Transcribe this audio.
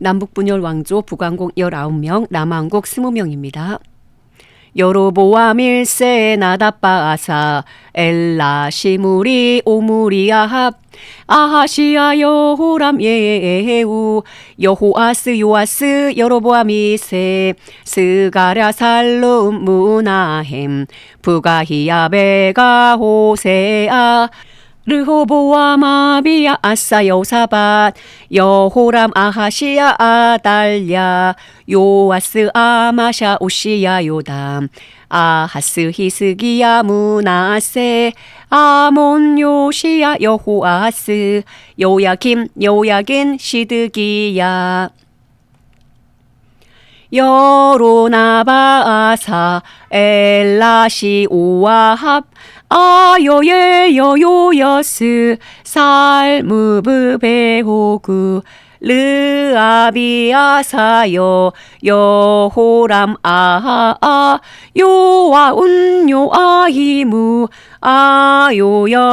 남북분열 왕조 북왕국 19명, 남왕국 20명입니다. 여로보암 일세 나다빠사 엘라 시무리 오무리아합 아하시아 여호람 예후 여호아스 요아스 여로보암 이세 스가랴 살룸 무나햄 부가히야 베가 호세아 르호보암 아비야 아싸 여사밧. 여호람 아하시야 아달랴. 요아스 아마샤 오시야 요담. 아하스 히스기야 무나세. 아몬 요시야 여호아스. 요야김 요야긴 시드기야 여로나바아사 엘라시 오아합 아요예 여요여스 살무브 베호그 르아비아사요 여호람 아하 요아운 요아히무 아요여여여시